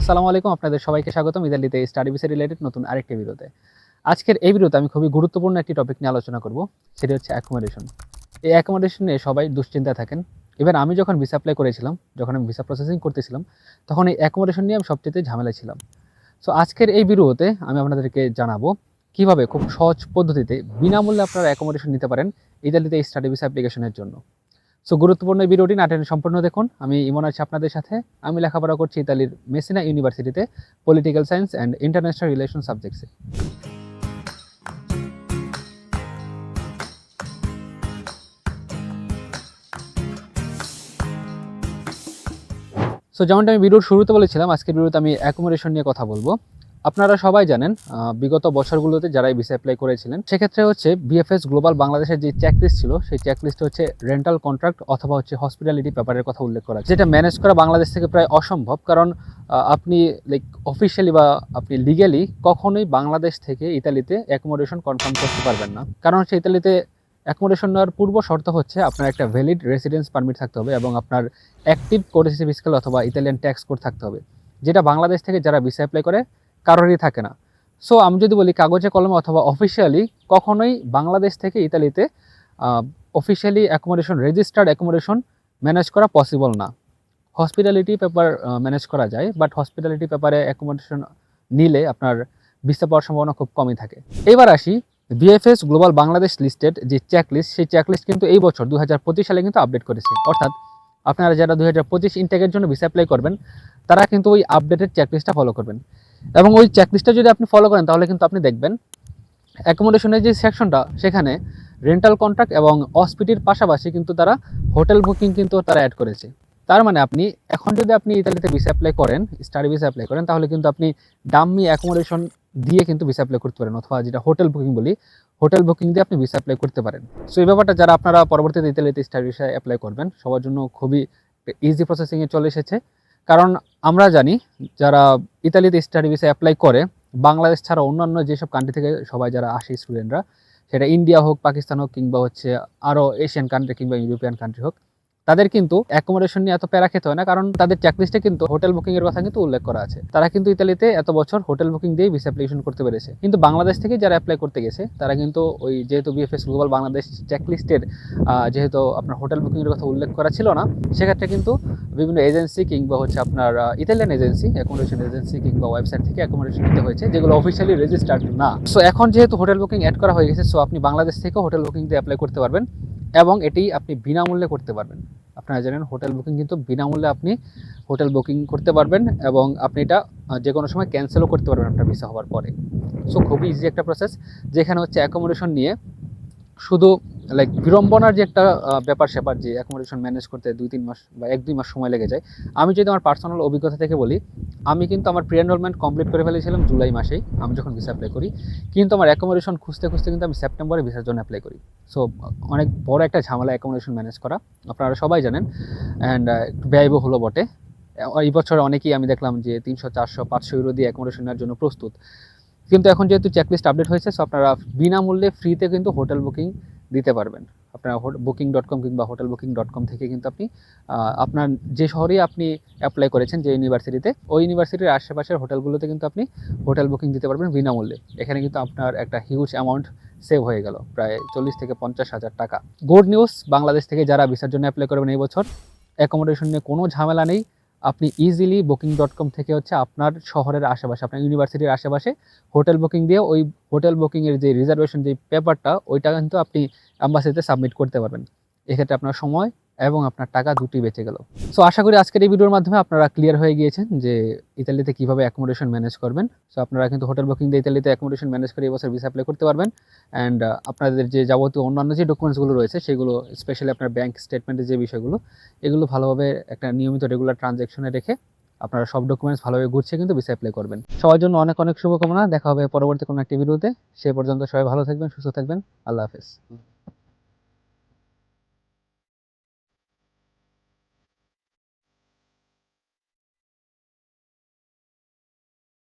আসসালামু আলাইকুম, আপনাদের সবাইকে স্বাগতম ইতালিতে স্টাডি ভিসা রিলেটেড নতুন আরেকটি ভিডিওতে। আজকের এই ভিডিওতে আমি খুবই গুরুত্বপূর্ণ একটি টপিক নিয়ে আলোচনা করব, সেটি হচ্ছে অ্যাকোমোডেশন এই অ্যাকোমোডেশন নিয়ে সবাই দুশ্চিন্তায় থাকেন। এবার আমি যখন ভিসা অ্যাপ্লাই করেছিলাম, যখন আমি ভিসা প্রসেসিং করতেছিলাম, তখন এই অ্যাকোমোডেশন নিয়ে আমি সবচেয়ে ঝামেলা ছিলাম। সো আজকের এই ভিডিওতে আমি আপনাদেরকে জানাব কীভাবে খুব সহজ পদ্ধতিতে বিনামূল্যে আপনারা অ্যাকোমোডেশন নিতে পারেন ইতালিতে স্টাডি ভিসা অ্যাপ্লিকেশনের জন্য। সো গুরুত্বপূর্ণ এই ভিডিওটি নাটেন সম্পূর্ণ দেখুন। আমি ইমন আছি আপনাদের সাথে। আমি লেখাপড়া করছি ইতালির মেসিনা ইউনিভার্সিটিতে political science and international relation সাবজেক্টসে। So যেমনটা আমি ভিডিওর শুরুতে বলেছিলাম, আজকের ভিডিওতে আমি অ্যাকোমোডেশন নিয়ে কথা বলব। আপনারা সবাই জানেন বিগত বছরগুলোতে যারা এই ভিসা অ্যাপ্লাই করেছিলেন, সেক্ষেত্রে হচ্ছে বিএফএস গ্লোবাল বাংলাদেশের যে চেকলিস্ট ছিল, সেই চেকলিস্টে হচ্ছে রেন্টাল কন্ট্রাক্ট অথবা হচ্ছে হসপিটালিটি পেপারের কথা উল্লেখ করা যেটা ম্যানেজ করা বাংলাদেশ থেকে প্রায় অসম্ভব, কারণ আপনি লাইক অফিসিয়ালি বা আপনি লিগ্যালি কখনোই বাংলাদেশ থেকে ইতালিতে অ্যাকোমোডেশন কনফার্ম করতে পারবেন না। কারণ হচ্ছে ইতালিতে অ্যাকোমোডেশন নেওয়ার পূর্ব শর্ত হচ্ছে আপনার একটা ভ্যালিড রেসিডেন্স পারমিট থাকতে হবে এবং আপনার অ্যাক্টিভ ফিসকাল অথবা ইতালিয়ান ট্যাক্স কোড থাকতে হবে। যেটা বাংলাদেশ থেকে যারা ভিসা অ্যাপ্লাই করে কারোরই থাকে না। সো আমি যদি বলি কাগজে কলমে অথবা অফিসিয়ালি কখনোই বাংলাদেশ থেকে ইতালিতে officially accommodation registered accommodation manage করা পসিবল না। হসপিটালিটি পেপার ম্যানেজ করা যায় বাট হসপিটালিটি পেপারে অ্যাকোমোডেশন নিলে আপনার ভিসা পাওয়ার সম্ভাবনা খুব কমই থাকে। এবার আসি বিএফএস গ্লোবাল বাংলাদেশ লিস্টেড যে চেকলিস্ট সেই চেকলিস্ট কিন্তু এই বছর দুই হাজার পঁচিশ সালে কিন্তু আপডেট করেছে। অর্থাৎ আপনারা যারা দু হাজার পঁচিশ ইনটেকের জন্য ভিসা অ্যাপ্লাই করবেন, তারা কিন্তু ওই আপডেটেড চেকলিস্টটা ফলো করবেন। এবং ওই চেকলিস্টটা যদি আপনি ফলো করেন, তাহলে কিন্তু আপনি দেখবেন অ্যাকোমোডেশনের যে সেকশনটা সেখানে রেন্টাল কন্ট্রাক্ট এবং অসপিটির পাশাপাশি কিন্তু তারা হোটেল বুকিং কিন্তু তারা অ্যাড করেছে। তার মানে আপনি এখন যদি আপনি ইতালিতে ভিসা অ্যাপ্লাই করেন স্টাডি ভিসা অ্যাপ্লাই করেন, তাহলে কিন্তু আপনি ডাম্মি অ্যাকোমোডেশন দিয়ে কিন্তু ভিসা অ্যাপ্লাই করতে পারেন, অথবা যেটা হোটেল বুকিং বলি হোটেল বুকিং দিয়ে আপনি ভিসা অ্যাপ্লাই করতে পারেন। সো এই ব্যাপারটা যারা আপনারা পরবর্তীতে ইতালিতে স্টাডি ভিসা অ্যাপ্লাই করবেন, সবার জন্য খুবই ইজি প্রসেসিংয়ে চলে এসেছে। কারণ আমরা জানি যারা ইতালিতে স্টাডি ভিসা অ্যাপ্লাই করে, বাংলাদেশ ছাড়া অন্যান্য যেসব কান্ট্রি থেকে সবাই যারা আসে স্টুডেন্টরা সেটা ইন্ডিয়া হোক পাকিস্তান হোক কিংবা হচ্ছে আরও এশিয়ান কান্ট্রি কিংবা ইউরোপিয়ান কান্ট্রি হোক তাদের কিন্তু অ্যাকোমোডেশন নিয়ে এত প্যারা খেতে হয় না, কারণ তাদের চেকলিস্টে কিন্তু হোটেল বুকিং এর কথা কিন্তু উল্লেখ করা আছে। তারা কিন্তু ইতালিতে এত বছর হোটেল বুকিং দিয়ে ভিসা অ্যাপ্লিকেশন করতে পেরেছে। কিন্তু বাংলাদেশ থেকে যারা অ্যাপ্লাই করতে গেছে, তারা কিন্তু ওই যেহেতু বিএফএস গ্লোবাল বাংলাদেশ চেকলিস্টের যেহেতু আপনার হোটেল বুকিং এর কথা উল্লেখ করা ছিল না, সেক্ষেত্রে কিন্তু বিভিন্ন এজেন্সি কিংবা হচ্ছে আপনার ইতালিয়ান এজেন্সি অ্যাকোমোডেশন এজেন্সি কিংবা ওয়েবসাইট থেকে অ্যাকোমোডেশন নিতে হয়েছে, যেগুলো অফিসিয়ালি রেজিস্টার্ড না। সো এখন যেহেতু হোটেল বুকিং অ্যাড করা হয়ে গেছে সো আপনি বাংলাদেশ থেকেও হোটেল বুকিং দিয়ে অ্যাপ্লাই করতে পারবেন। এবং এটি আপনি বিনামূল্যে করতে পারবেন। আপনারা জানেন হোটেল বুকিং কিন্তু বিনামূল্যে আপনি হোটেল বুকিং করতে পারবেন এবং আপনি এটা যে কোনো সময় ক্যান্সেলও করতে পারবেন আপনার ভিসা হওয়ার পরে। সো খুবই ইজি একটা প্রসেস যেখানে হচ্ছে অ্যাকোমোডেশন নিয়ে শুধু লাইক বিড়ম্বনার যে একটা ব্যাপার স্যাপার যে অ্যাকোমোডেশন ম্যানেজ করতে দুই, তিন মাস বা এক, দুই মাস সময় লেগে যায়, আমি যদি আমার পার্সোনাল অভিজ্ঞতা থেকে বলি, আমি কিন্তু আমার প্রি এনরোলমেন্ট কমপ্লিট করে ফেলেছিলাম জুলাই মাসেই, আমি যখন ভিসা অ্যাপ্লাই করি, কিন্তু আমার অ্যাকোমোডেশন খুঁজতে খুঁজতে কিন্তু আমি সেপ্টেম্বরে ভিসার জন্য অ্যাপ্লাই করি। সো অনেক বড় একটা ঝামেলা অ্যাকোমোডেশন ম্যানেজ করা, আপনারা সবাই জানেন অ্যান্ড একটু ব্যয়বহুল হলো বটে। এই বছর অনেকেই আমি দেখলাম যে তিনশো, চারশো, পাঁচশো ইউরো দিয়ে অ্যাকোমোডেশন নেওয়ার জন্য প্রস্তুত। কিন্তু এখন যেহেতু চেকলিস্ট আপডেট হয়েছে সো আপনারা বিনামূল্যে ফ্রিতে কিন্তু হোটেল বুকিং দিতে পারবেন। আপনারা বুকিং ডট কম কিংবা হোটেল বুকিং ডট কম থেকে কিন্তু আপনি আপনার যে শহরেই আপনি অ্যাপ্লাই করেছেন যে ইউনিভার্সিটিতে ওই ইউনিভার্সিটির আশেপাশের হোটেলগুলোতে কিন্তু আপনি হোটেল বুকিং দিতে পারবেন বিনামূল্যে। এখানে কিন্তু আপনার একটা হিউজ অ্যামাউন্ট সেভ হয়ে গেল, প্রায় চল্লিশ থেকে পঞ্চাশ হাজার টাকা। গুড নিউজ বাংলাদেশ থেকে যারা ভিসার জন্য অ্যাপ্লাই করবেন এই বছর অ্যাকোমোডেশন নিয়ে কোনো ঝামেলা নেই। আপনি ইজিলি বুকিং ডট কম থেকে হচ্ছে আপনার শহরের আশেপাশে, আপনার ইউনিভার্সিটির আশেপাশে হোটেল বুকিং দিয়ে ওই হোটেল বুকিংয়ের যে রিজার্ভেশন যে পেপারটা ওইটা কিন্তু আপনি অ্যাম্বাসিতে সাবমিট করতে পারবেন। এক্ষেত্রে আপনার সময় এবং আপনার টাকা দুটি বেঁচে গেল। সো আশা করি আজকের এই ভিডিওর মাধ্যমে আপনারা ক্লিয়ার হয়ে গিয়েছেন যে ইতালিতে কীভাবে অ্যাকোমোডেশন ম্যানেজ করবেন। সো আপনারা কিন্তু হোটেল বুকিং দিয়ে ইতালিতে অ্যাকোমোডেশন ম্যানেজ করে এবছর ভিসা অ্যাপ্লাই করতে পারবেন। অ্যান্ড আপনাদের যে যাবতীয় অন্যান্য যে ডকুমেন্টসগুলো রয়েছে, সেগুলো স্পেশালি আপনার ব্যাংক স্টেটমেন্টের যে বিষয়গুলো, এগুলো ভালোভাবে একটা নিয়মিত রেগুলার ট্রানজ্যাকশনে রেখে আপনারা সব ডকুমেন্টস ভালোভাবে ঘুরছে কিন্তু ভিসা অ্যাপ্লাই করবেন। সবার জন্য অনেক অনেক শুভকামনা। দেখা হবে পরবর্তী কোনো একটি ভিডিওতে। সে পর্যন্ত সবাই ভালো থাকবেন, সুস্থ থাকবেন। আল্লাহ হাফেজ।